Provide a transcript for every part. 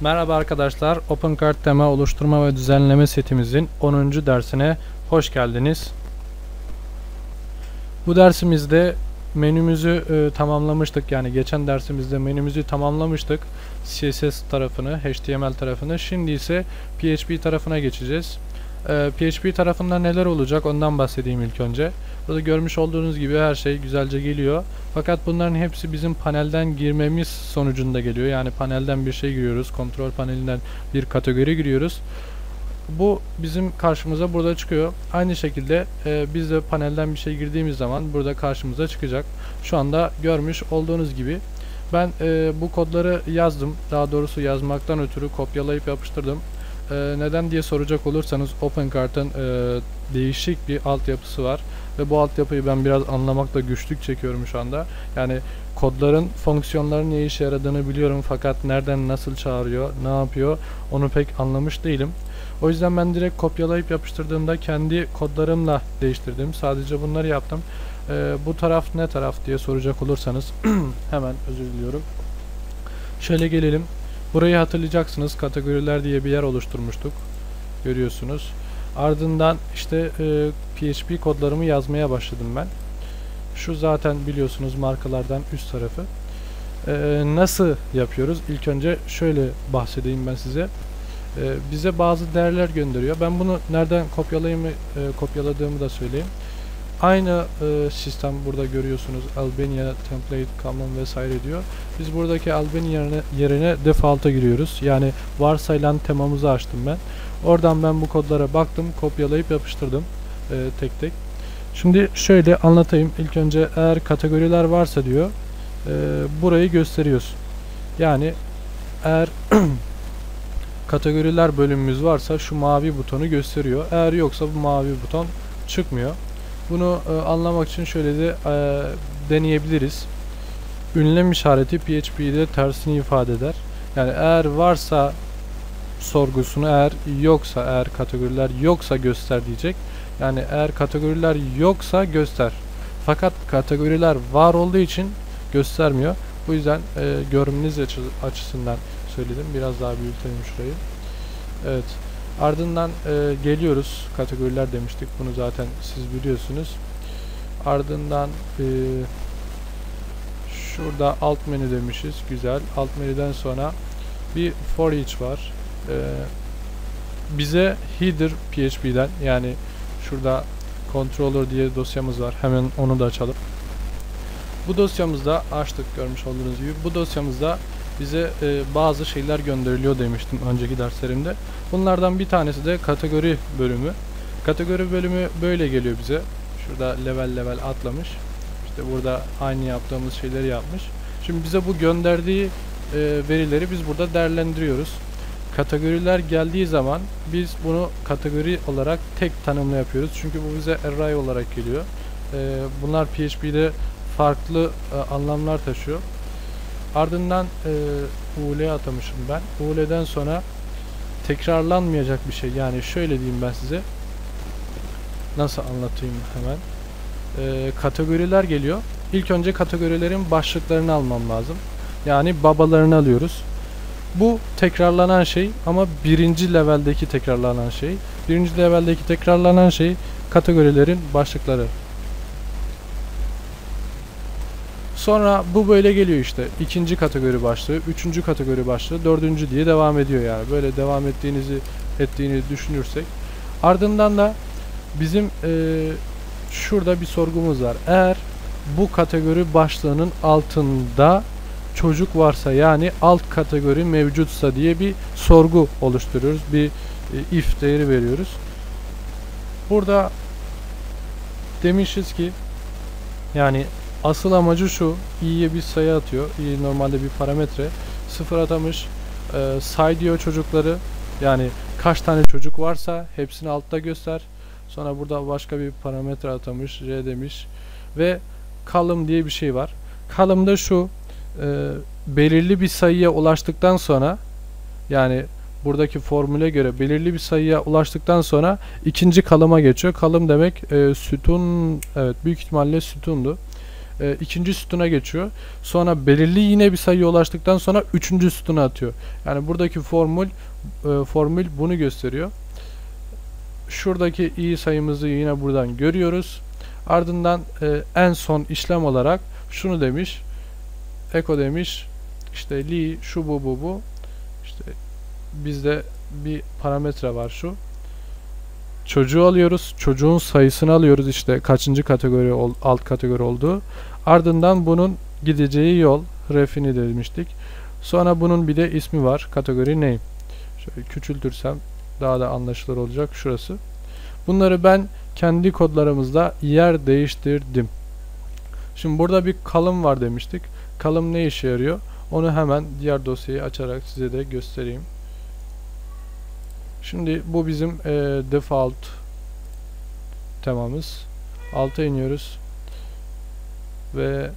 Merhaba arkadaşlar, OpenCard tema oluşturma ve düzenleme setimizin 10. dersine hoş geldiniz. Bu dersimizde menümüzü e, tamamlamıştık. Yani geçen dersimizde menümüzü tamamlamıştık. CSS tarafını, HTML tarafını. Şimdi ise PHP tarafına geçeceğiz. PHP tarafında neler olacak ondan bahsedeyim ilk önce. Burada görmüş olduğunuz gibi her şey güzelce geliyor. Fakat bunların hepsi bizim panelden girmemiz sonucunda geliyor. Yani panelden bir şey giriyoruz. Kontrol panelinden bir kategori giriyoruz. Bu bizim karşımıza burada çıkıyor. Aynı şekilde e, biz de panelden bir şey girdiğimiz zaman burada karşımıza çıkacak. Şu anda görmüş olduğunuz gibi ben e, bu kodları yazdım. Daha doğrusu yazmaktan ötürü kopyalayıp yapıştırdım. E, neden diye soracak olursanız OpenCart'ın e, değişik bir altyapısı var ve bu altyapıyı ben biraz anlamakta güçlük çekiyorum şu anda. Yani kodların fonksiyonların ne işe yaradığını biliyorum fakat nereden nasıl çağırıyor, ne yapıyor onu pek anlamış değilim. O yüzden ben direkt kopyalayıp yapıştırdığımda kendi kodlarımla değiştirdim. Sadece bunları yaptım. Ee, bu taraf ne taraf diye soracak olursanız hemen özür diliyorum. Şöyle gelelim. Burayı hatırlayacaksınız. Kategoriler diye bir yer oluşturmuştuk. Görüyorsunuz. Ardından işte e, PHP kodlarımı yazmaya başladım ben. Şu zaten biliyorsunuz markalardan üst tarafı. E, nasıl yapıyoruz? İlk önce şöyle bahsedeyim ben size. E, bize bazı değerler gönderiyor. Ben bunu nereden kopyalayayım, e, kopyaladığımı da söyleyeyim. Aynı e, sistem burada görüyorsunuz. Albania template common vesaire diyor. Biz buradaki Albania yerine, yerine default'a giriyoruz. Yani varsayılan temamızı açtım ben. Oradan ben bu kodlara baktım, kopyalayıp yapıştırdım e, tek tek. Şimdi şöyle anlatayım. İlk önce eğer kategoriler varsa diyor, e, burayı gösteriyorsun. Yani eğer kategoriler bölümümüz varsa şu mavi butonu gösteriyor. Eğer yoksa bu mavi buton çıkmıyor. Bunu e, anlamak için şöyle de e, deneyebiliriz. Ünlem işareti PHP'de tersini ifade eder. Yani eğer varsa sorgusunu eğer yoksa eğer kategoriler yoksa göster diyecek. Yani eğer kategoriler yoksa göster. Fakat kategoriler var olduğu için göstermiyor. Bu yüzden e, açı, açısından söyledim. Biraz daha büyütelim şurayı. Evet. Ardından e, geliyoruz. Kategoriler demiştik. Bunu zaten siz biliyorsunuz. Ardından e, şurada alt menü demişiz. Güzel. Alt menüden sonra bir for each var. E, bize header PHP'den yani şurada controller diye dosyamız var. Hemen onu da açalım. Bu dosyamızda açtık görmüş olduğunuz gibi. Bu dosyamızda bize e, bazı şeyler gönderiliyor demiştim önceki derslerimde. Bunlardan bir tanesi de kategori bölümü. Kategori bölümü böyle geliyor bize. Şurada level level atlamış. İşte burada aynı yaptığımız şeyleri yapmış. Şimdi bize bu gönderdiği e, verileri biz burada değerlendiriyoruz. Kategoriler geldiği zaman biz bunu kategori olarak tek tanımlı yapıyoruz. Çünkü bu bize array olarak geliyor. E, bunlar PHP'de farklı e, anlamlar taşıyor. Ardından e, UL atamışım ben. UL'den sonra tekrarlanmayacak bir şey. Yani şöyle diyeyim ben size. Nasıl anlatayım hemen. E, kategoriler geliyor. İlk önce kategorilerin başlıklarını almam lazım. Yani babalarını alıyoruz. Bu tekrarlanan şey ama birinci leveldeki tekrarlanan şey. Birinci leveldeki tekrarlanan şey kategorilerin başlıkları. Sonra bu böyle geliyor işte. İkinci kategori başlığı, üçüncü kategori başlığı, dördüncü diye devam ediyor yani. Böyle devam ettiğinizi ettiğini düşünürsek. Ardından da bizim e, şurada bir sorgumuz var. Eğer bu kategori başlığının altında çocuk varsa yani alt kategori mevcutsa diye bir sorgu oluşturuyoruz. Bir e, if değeri veriyoruz. Burada demişiz ki yani asıl amacı şu i'ye bir sayı atıyor. i normalde bir parametre. Sıfır atamış. E, say diyor çocukları. Yani kaç tane çocuk varsa hepsini altta göster. Sonra burada başka bir parametre atamış. r demiş. Ve column diye bir şey var. Column'da şu e, belirli bir sayıya ulaştıktan sonra yani buradaki formüle göre belirli bir sayıya ulaştıktan sonra ikinci kalıma geçiyor. Kalım demek e, sütun evet büyük ihtimalle sütundu. E, ikinci sütuna geçiyor. Sonra belirli yine bir sayıya ulaştıktan sonra üçüncü sütuna atıyor. Yani buradaki formül e, formül bunu gösteriyor. Şuradaki i sayımızı yine buradan görüyoruz. Ardından e, en son işlem olarak şunu demiş. Eko demiş. İşte li şu bu bu bu. İşte bizde bir parametre var şu. Çocuğu alıyoruz. Çocuğun sayısını alıyoruz işte kaçıncı kategori alt kategori olduğu. Ardından bunun gideceği yol refini demiştik. Sonra bunun bir de ismi var. Kategori name. Şöyle küçültürsem daha da anlaşılır olacak şurası. Bunları ben kendi kodlarımızda yer değiştirdim. Şimdi burada bir kalım var demiştik. Kalım ne işe yarıyor? Onu hemen diğer dosyayı açarak size de göstereyim. Şimdi bu bizim e, default temamız. Alta iniyoruz. Ve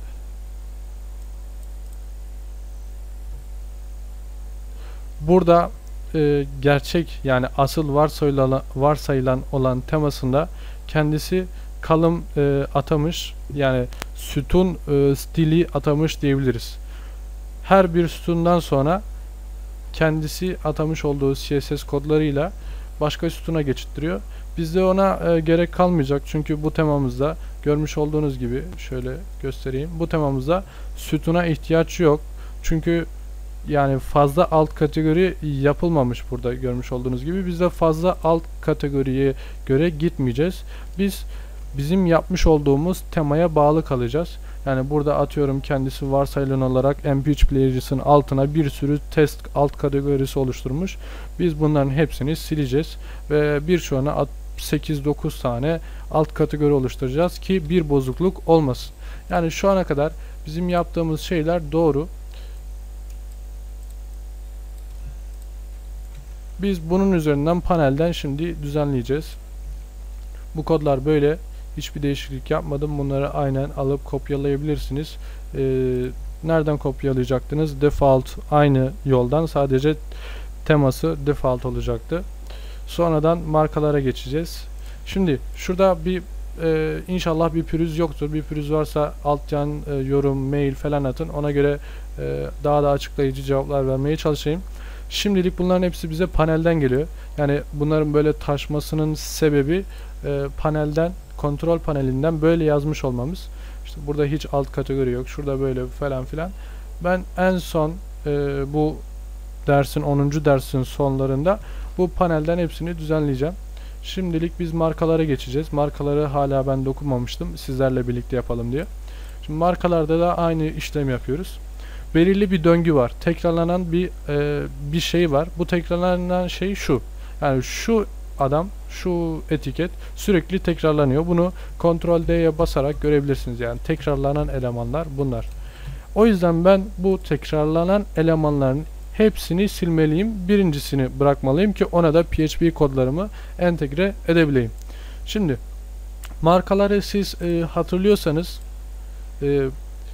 burada e, gerçek yani asıl varsayılan, varsayılan olan temasında kendisi kalım e, atamış yani sütun e, stili atamış diyebiliriz. Her bir sütundan sonra kendisi atamış olduğu CSS kodlarıyla başka sütuna geçittiriyor. Bizde ona e, gerek kalmayacak çünkü bu temamızda görmüş olduğunuz gibi şöyle göstereyim. Bu temamızda sütuna ihtiyaç yok. Çünkü yani fazla alt kategori yapılmamış burada görmüş olduğunuz gibi. Biz de fazla alt kategoriye göre gitmeyeceğiz. Biz bizim yapmış olduğumuz temaya bağlı kalacağız. Yani burada atıyorum kendisi varsayılan olarak MP3 player'cısının altına bir sürü test alt kategorisi oluşturmuş. Biz bunların hepsini sileceğiz ve birçoğuna 8-9 tane alt kategori oluşturacağız ki bir bozukluk olmasın. Yani şu ana kadar bizim yaptığımız şeyler doğru. Biz bunun üzerinden panelden şimdi düzenleyeceğiz. Bu kodlar böyle. Hiçbir değişiklik yapmadım. Bunları aynen alıp kopyalayabilirsiniz. Ee, nereden kopyalayacaktınız? Default aynı yoldan sadece teması default olacaktı. Sonradan markalara geçeceğiz. Şimdi şurada bir e, inşallah bir pürüz yoktur. Bir pürüz varsa alttan e, yorum, mail falan atın. Ona göre e, daha da açıklayıcı cevaplar vermeye çalışayım. Şimdilik bunların hepsi bize panelden geliyor. Yani bunların böyle taşmasının sebebi e, panelden, kontrol panelinden böyle yazmış olmamız. İşte burada hiç alt kategori yok. Şurada böyle falan filan. Ben en son e, bu dersin 10. dersin sonlarında bu panelden hepsini düzenleyeceğim. Şimdilik biz markalara geçeceğiz. Markaları hala ben dokunmamıştım. Sizlerle birlikte yapalım diye. Şimdi markalarda da aynı işlem yapıyoruz belirli bir döngü var. Tekrarlanan bir e, bir şey var. Bu tekrarlanan şey şu. Yani şu adam, şu etiket sürekli tekrarlanıyor. Bunu Ctrl D'ye basarak görebilirsiniz. Yani tekrarlanan elemanlar bunlar. O yüzden ben bu tekrarlanan elemanların hepsini silmeliyim. Birincisini bırakmalıyım ki ona da PHP kodlarımı entegre edebileyim. Şimdi markaları siz e, hatırlıyorsanız e,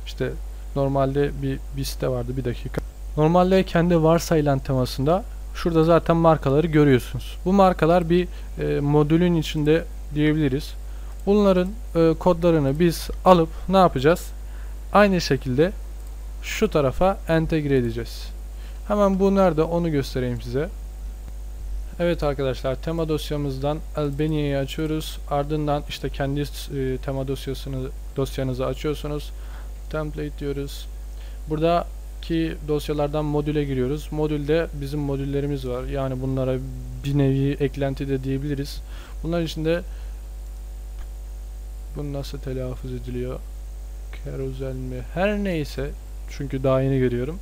işte Normalde bir, bir site vardı bir dakika. Normalde kendi varsayılan temasında şurada zaten markaları görüyorsunuz. Bu markalar bir e, modülün içinde diyebiliriz. Bunların e, kodlarını biz alıp ne yapacağız? Aynı şekilde şu tarafa entegre edeceğiz. Hemen bu nerede onu göstereyim size. Evet arkadaşlar tema dosyamızdan Albania'yı açıyoruz. Ardından işte kendi e, tema dosyasını dosyanızı açıyorsunuz template diyoruz. Buradaki dosyalardan modüle giriyoruz. Modülde bizim modüllerimiz var. Yani bunlara bir nevi eklenti de diyebiliriz. Bunlar içinde bu nasıl telaffuz ediliyor? Carousel mi? Her neyse çünkü daha yeni görüyorum.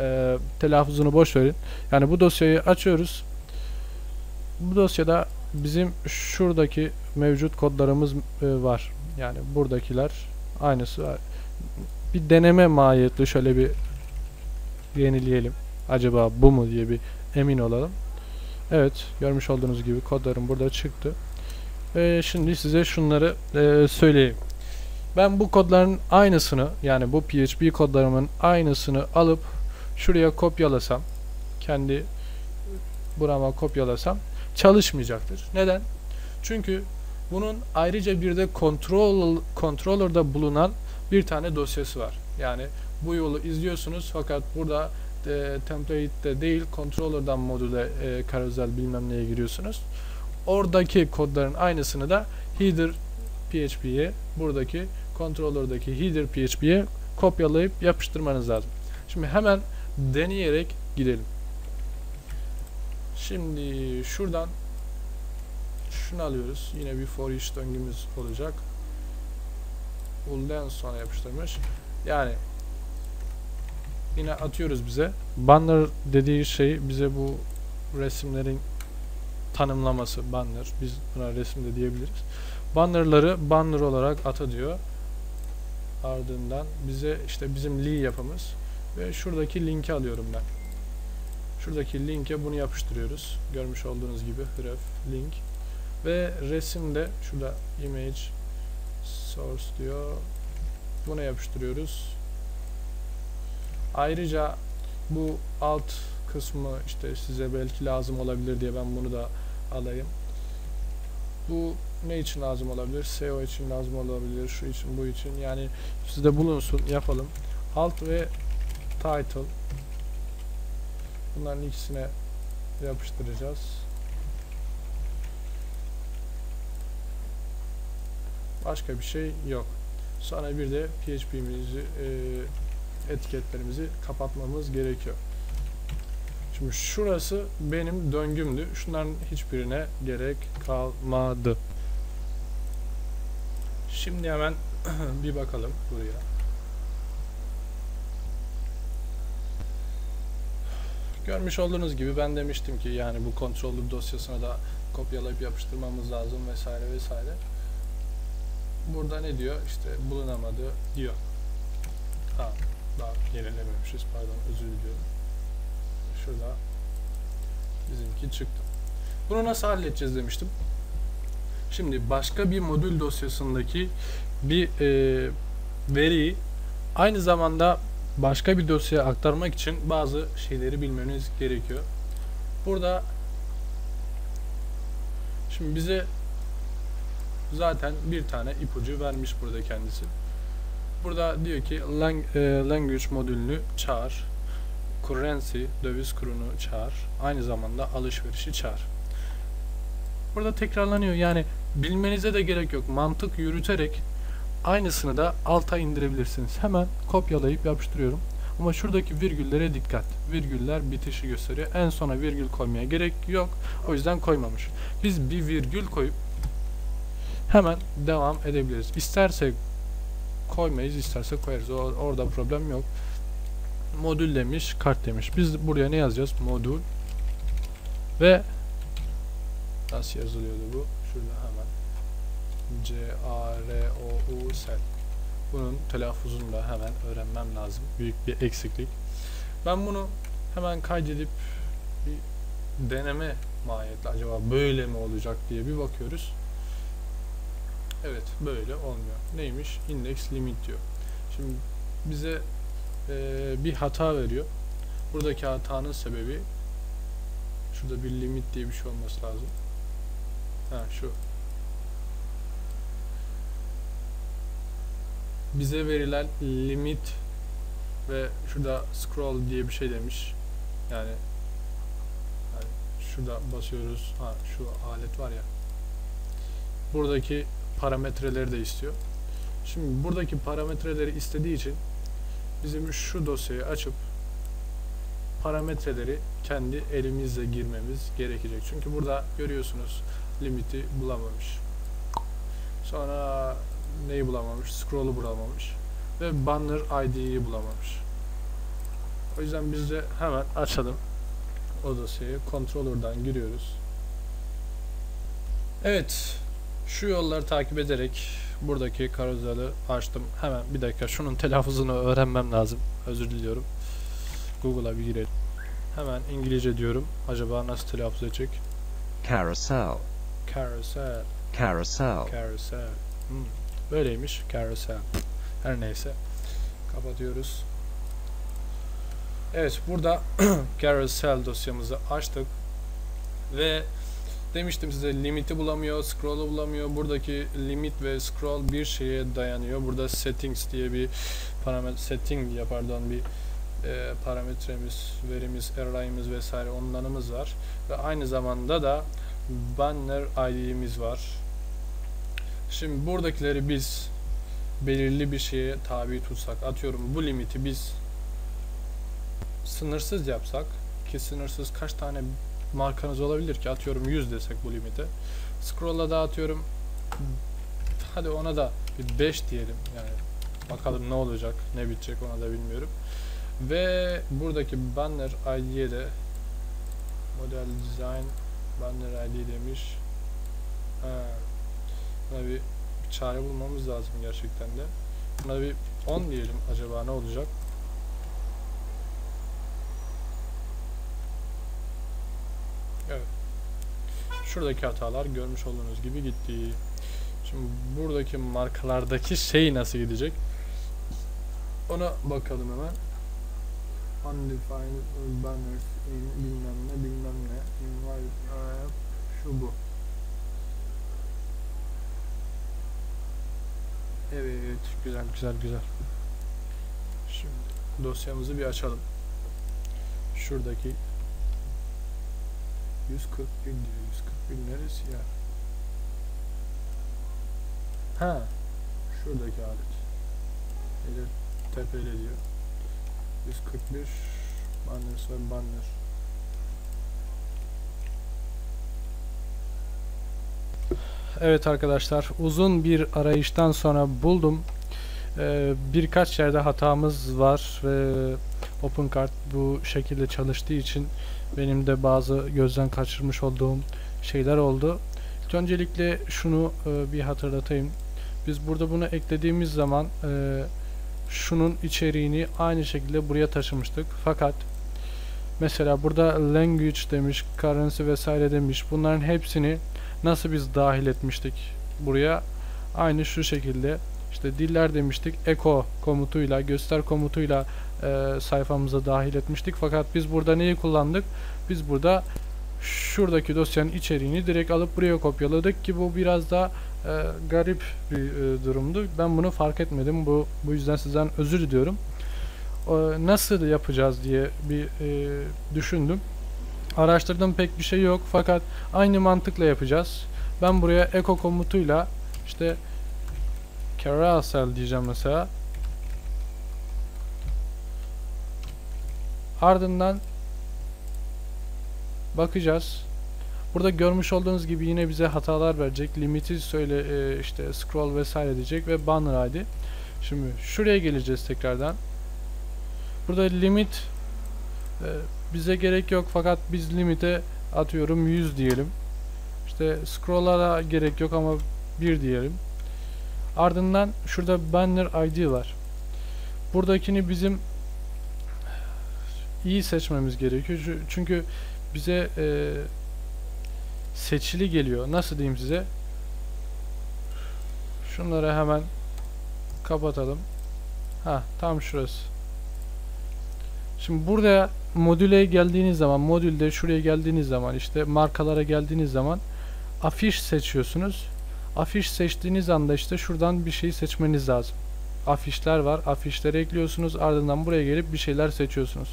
Ee, telaffuzunu boş verin. Yani bu dosyayı açıyoruz. Bu dosyada bizim şuradaki mevcut kodlarımız e, var. Yani buradakiler aynısı var bir deneme mahiyetli şöyle bir yenileyelim. Acaba bu mu diye bir emin olalım. Evet görmüş olduğunuz gibi kodlarım burada çıktı. Ee, şimdi size şunları e, söyleyeyim. Ben bu kodların aynısını yani bu PHP kodlarımın aynısını alıp şuraya kopyalasam kendi burama kopyalasam çalışmayacaktır. Neden? Çünkü bunun ayrıca bir de control controller'da bulunan bir tane dosyası var. Yani bu yolu izliyorsunuz fakat burada e, template'de değil controller'dan modüle e, karozel bilmem neye giriyorsunuz. Oradaki kodların aynısını da header PHP'ye buradaki controller'daki header PHP'ye kopyalayıp yapıştırmanız lazım. Şimdi hemen deneyerek gidelim. Şimdi şuradan şunu alıyoruz. Yine bir for each döngümüz olacak. Ul'den sonra yapıştırmış. Yani yine atıyoruz bize. Banner dediği şey bize bu resimlerin tanımlaması banner. Biz buna resim de diyebiliriz. Bannerları banner olarak ata diyor. Ardından bize işte bizim li yapımız ve şuradaki linki alıyorum ben. Şuradaki linke bunu yapıştırıyoruz. Görmüş olduğunuz gibi href link ve resimde şurada image source diyor. Buna yapıştırıyoruz. Ayrıca bu alt kısmı işte size belki lazım olabilir diye ben bunu da alayım. Bu ne için lazım olabilir? SEO için lazım olabilir, şu için, bu için. Yani sizde bulunsun, yapalım. Alt ve title. Bunların ikisine yapıştıracağız. Başka bir şey yok. Sonra bir de PHP'mizi e, etiketlerimizi kapatmamız gerekiyor. Şimdi şurası benim döngümdü. Şunların hiçbirine gerek kalmadı. Şimdi hemen bir bakalım buraya. Görmüş olduğunuz gibi ben demiştim ki yani bu kontrollü dosyasına da kopyalayıp yapıştırmamız lazım vesaire vesaire. Burada ne diyor? İşte bulunamadı diyor. Ha, daha yenilememişiz. Pardon özür diliyorum. Şurada bizimki çıktı. Bunu nasıl halledeceğiz demiştim. Şimdi başka bir modül dosyasındaki bir e, veriyi aynı zamanda başka bir dosyaya aktarmak için bazı şeyleri bilmeniz gerekiyor. Burada şimdi bize zaten bir tane ipucu vermiş burada kendisi. Burada diyor ki lang, e, language modülünü çağır. Currency, döviz kurunu çağır. Aynı zamanda alışverişi çağır. Burada tekrarlanıyor. Yani bilmenize de gerek yok. Mantık yürüterek aynısını da alta indirebilirsiniz. Hemen kopyalayıp yapıştırıyorum. Ama şuradaki virgüllere dikkat. Virgüller bitişi gösteriyor. En sona virgül koymaya gerek yok. O yüzden koymamış. Biz bir virgül koyup hemen devam edebiliriz. İstersek koymayız, isterse koyarız. O, orada problem yok. Modül demiş, kart demiş. Biz buraya ne yazacağız? Modül ve nasıl yazılıyordu bu? Şurada hemen C A R O U S Bunun telaffuzunu da hemen öğrenmem lazım. Büyük bir eksiklik. Ben bunu hemen kaydedip bir deneme mahiyetli acaba böyle mi olacak diye bir bakıyoruz. Evet böyle olmuyor. Neymiş? Index limit diyor. Şimdi bize e, bir hata veriyor. Buradaki hatanın sebebi şurada bir limit diye bir şey olması lazım. Ha şu. Bize verilen limit ve şurada scroll diye bir şey demiş. Yani, yani şurada basıyoruz. Ha şu alet var ya. Buradaki parametreleri de istiyor. Şimdi buradaki parametreleri istediği için bizim şu dosyayı açıp parametreleri kendi elimizle girmemiz gerekecek. Çünkü burada görüyorsunuz limiti bulamamış. Sonra neyi bulamamış? Scroll'u bulamamış. Ve banner ID'yi bulamamış. O yüzden biz de hemen açalım o dosyayı. Controller'dan giriyoruz. Evet. Şu yolları takip ederek buradaki karuzeli açtım. Hemen bir dakika şunun telaffuzunu öğrenmem lazım. Özür diliyorum. Google'a bir girelim. Hemen İngilizce diyorum. Acaba nasıl telaffuz edecek? Carousel. Carousel. Carousel. Carousel. Hmm. Böyleymiş. Carousel. Her neyse. Kapatıyoruz. Evet burada carousel dosyamızı açtık. Ve demiştim size limiti bulamıyor, scroll'u bulamıyor. Buradaki limit ve scroll bir şeye dayanıyor. Burada settings diye bir parametre setting diye pardon bir e, parametremiz, verimiz, array'imiz vesaire onlarımız var. Ve aynı zamanda da banner ID'miz var. Şimdi buradakileri biz belirli bir şeye tabi tutsak, atıyorum bu limiti biz sınırsız yapsak ki sınırsız kaç tane markanız olabilir ki atıyorum 100 desek bu limite. Scroll'a da atıyorum hadi ona da bir 5 diyelim yani bakalım ne olacak ne bitecek ona da bilmiyorum. Ve buradaki banner ID'ye de model design banner ID demiş. Ha. Buna bir, bir çare bulmamız lazım gerçekten de. Buna bir 10 diyelim acaba ne olacak? Şuradaki hatalar görmüş olduğunuz gibi gitti. Şimdi buradaki markalardaki şey nasıl gidecek? Ona bakalım hemen. Undefined banners in bilmem ne bilmem ne. Invite şu bu. Evet, güzel güzel güzel. Şimdi dosyamızı bir açalım. Şuradaki 141 diyor. 141 neresi ya? Ha. Şuradaki alet. Nedir? Tepeli diyor. 141 banners ve banner. Evet arkadaşlar uzun bir arayıştan sonra buldum. Ee, birkaç yerde hatamız var ve OpenCart bu şekilde çalıştığı için benim de bazı gözden kaçırmış olduğum şeyler oldu. Öncelikle şunu e, bir hatırlatayım. Biz burada bunu eklediğimiz zaman e, şunun içeriğini aynı şekilde buraya taşımıştık. Fakat mesela burada language demiş, currency vesaire demiş. Bunların hepsini nasıl biz dahil etmiştik buraya? Aynı şu şekilde işte diller demiştik. Echo komutuyla, göster komutuyla e, sayfamıza dahil etmiştik. Fakat biz burada neyi kullandık? Biz burada şuradaki dosyanın içeriğini direkt alıp buraya kopyaladık ki bu biraz da e, garip bir e, durumdu. Ben bunu fark etmedim. Bu bu yüzden sizden özür diliyorum. E, nasıl yapacağız diye bir e, düşündüm. Araştırdım pek bir şey yok fakat aynı mantıkla yapacağız. Ben buraya echo komutuyla işte carousel diyeceğim mesela. Ardından bakacağız. Burada görmüş olduğunuz gibi yine bize hatalar verecek. Limiti söyle e, işte scroll vesaire diyecek ve banner ID. Şimdi şuraya geleceğiz tekrardan. Burada limit e, bize gerek yok fakat biz limite atıyorum 100 diyelim. İşte scroll'a da gerek yok ama 1 diyelim. Ardından şurada banner ID var. Buradakini bizim iyi seçmemiz gerekiyor. Çünkü bize e, seçili geliyor. Nasıl diyeyim size? Şunları hemen kapatalım. Ha, tam şurası. Şimdi burada modüle geldiğiniz zaman, modülde şuraya geldiğiniz zaman, işte markalara geldiğiniz zaman afiş seçiyorsunuz. Afiş seçtiğiniz anda işte şuradan bir şey seçmeniz lazım. Afişler var. Afişleri ekliyorsunuz. Ardından buraya gelip bir şeyler seçiyorsunuz.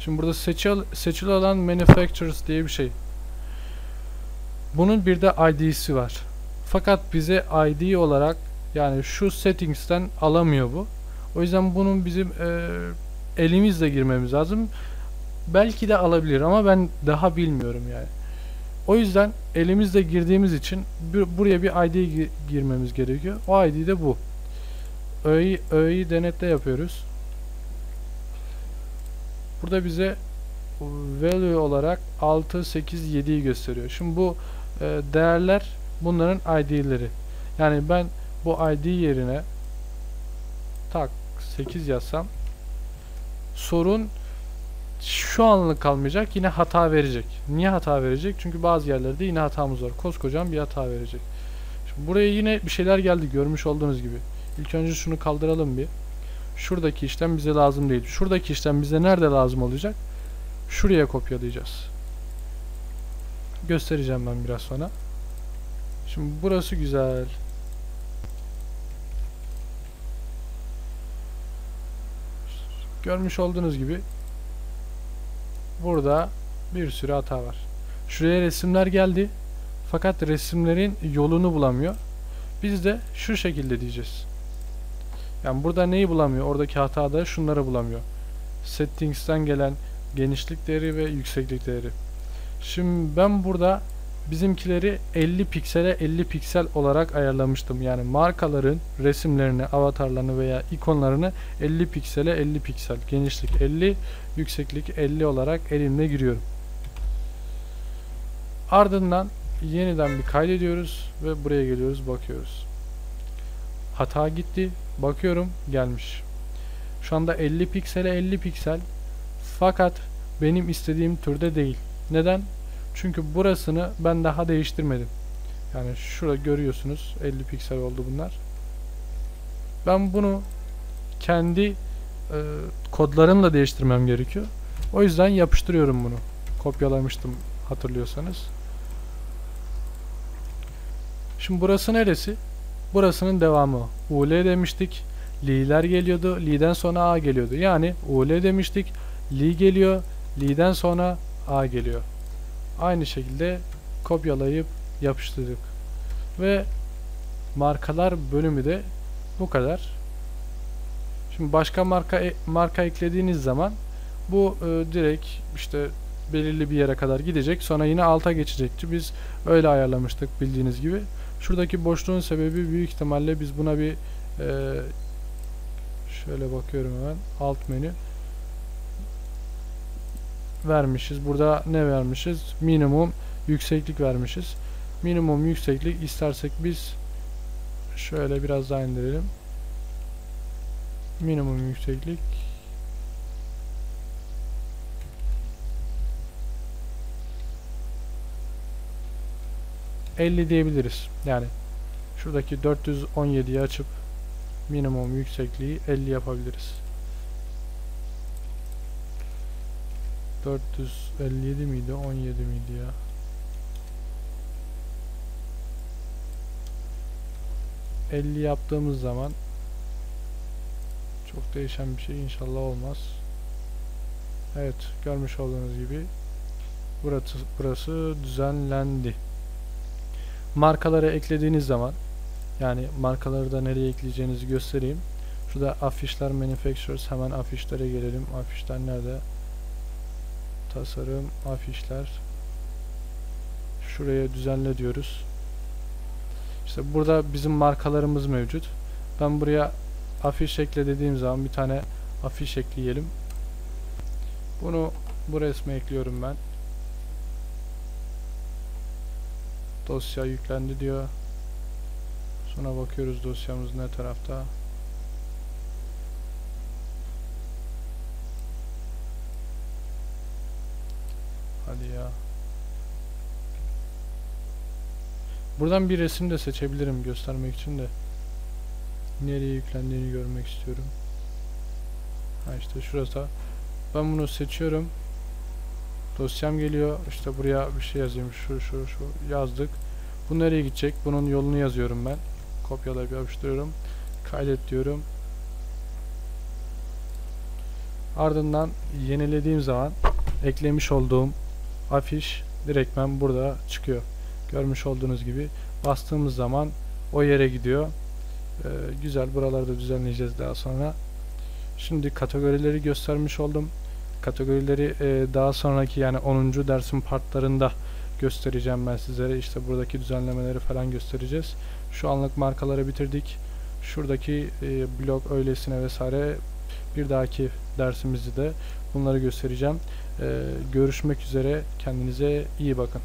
Şimdi burada seçil, seçili olan manufacturers diye bir şey. Bunun bir de ID'si var. Fakat bize ID olarak yani şu settings'ten alamıyor bu. O yüzden bunun bizim e, elimizle girmemiz lazım. Belki de alabilir ama ben daha bilmiyorum yani. O yüzden elimizle girdiğimiz için bir, buraya bir ID gi girmemiz gerekiyor. O ID de bu. Ö'yi Ö'yi denetle yapıyoruz. Burada bize value olarak 6, 8, 7'yi gösteriyor. Şimdi bu e, değerler bunların ID'leri. Yani ben bu ID yerine tak 8 yazsam sorun şu anlık kalmayacak. Yine hata verecek. Niye hata verecek? Çünkü bazı yerlerde yine hatamız var. Koskocaman bir hata verecek. Şimdi buraya yine bir şeyler geldi görmüş olduğunuz gibi. İlk önce şunu kaldıralım bir. Şuradaki işlem bize lazım değil. Şuradaki işlem bize nerede lazım olacak? Şuraya kopyalayacağız. göstereceğim ben biraz sonra. Şimdi burası güzel. Görmüş olduğunuz gibi burada bir sürü hata var. Şuraya resimler geldi. Fakat resimlerin yolunu bulamıyor. Biz de şu şekilde diyeceğiz. Yani burada neyi bulamıyor? Oradaki hatada şunları bulamıyor. Settings'ten gelen genişlik değeri ve yükseklik değeri. Şimdi ben burada bizimkileri 50 piksele 50 piksel olarak ayarlamıştım. Yani markaların resimlerini, avatarlarını veya ikonlarını 50 piksele 50 piksel, genişlik 50, yükseklik 50 olarak elimle giriyorum. Ardından yeniden bir kaydediyoruz ve buraya geliyoruz, bakıyoruz. Hata gitti, bakıyorum gelmiş. Şu anda 50 piksele 50 piksel fakat benim istediğim türde değil. Neden? Çünkü burasını ben daha değiştirmedim. Yani şurada görüyorsunuz 50 piksel oldu bunlar. Ben bunu kendi e, kodlarımla değiştirmem gerekiyor. O yüzden yapıştırıyorum bunu. Kopyalamıştım hatırlıyorsanız. Şimdi burası neresi? Burasının devamı. UL demiştik. Li'ler geliyordu. Li'den sonra A geliyordu. Yani UL demiştik. Li geliyor. Li'den sonra A geliyor. Aynı şekilde kopyalayıp yapıştırdık. Ve markalar bölümü de bu kadar. Şimdi başka marka e marka eklediğiniz zaman bu e, direkt işte belirli bir yere kadar gidecek. Sonra yine alta geçecekti. Biz öyle ayarlamıştık bildiğiniz gibi. Şuradaki boşluğun sebebi büyük ihtimalle biz buna bir e, şöyle bakıyorum hemen alt menü vermişiz. Burada ne vermişiz? Minimum yükseklik vermişiz. Minimum yükseklik istersek biz şöyle biraz daha indirelim. Minimum yükseklik ...50 diyebiliriz. Yani şuradaki 417'yi açıp minimum yüksekliği 50 yapabiliriz. 457 miydi? 17 miydi ya? ...50 yaptığımız zaman... ...çok değişen bir şey inşallah olmaz. Evet görmüş olduğunuz gibi... ...burası, burası düzenlendi. Markaları eklediğiniz zaman... ...yani markaları da nereye ekleyeceğinizi göstereyim. Şurada afişler manufacturers hemen afişlere gelelim. Afişler nerede? Tasarım afişler şuraya düzenle diyoruz. İşte burada bizim markalarımız mevcut. Ben buraya afiş ekle dediğim zaman bir tane afiş ekleyelim. Bunu bu resme ekliyorum ben. Dosya yüklendi diyor. Sonra bakıyoruz dosyamız ne tarafta Hadi ya. Buradan bir resim de seçebilirim göstermek için de. Nereye yüklendiğini görmek istiyorum. Ha işte şurası. Ben bunu seçiyorum. Dosyam geliyor. İşte buraya bir şey yazayım. Şu şu şu yazdık. Bu nereye gidecek? Bunun yolunu yazıyorum ben. Kopyalayıp yapıştırıyorum. Kaydet diyorum. Ardından yenilediğim zaman eklemiş olduğum afiş direktmen burada çıkıyor. Görmüş olduğunuz gibi bastığımız zaman o yere gidiyor. Ee, güzel buraları da düzenleyeceğiz daha sonra. Şimdi kategorileri göstermiş oldum. Kategorileri e, daha sonraki yani 10. dersin partlarında göstereceğim ben sizlere. İşte buradaki düzenlemeleri falan göstereceğiz. Şu anlık markaları bitirdik. Şuradaki e, blok öylesine vesaire bir dahaki dersimizde de bunları göstereceğim. Ee, görüşmek üzere. Kendinize iyi bakın.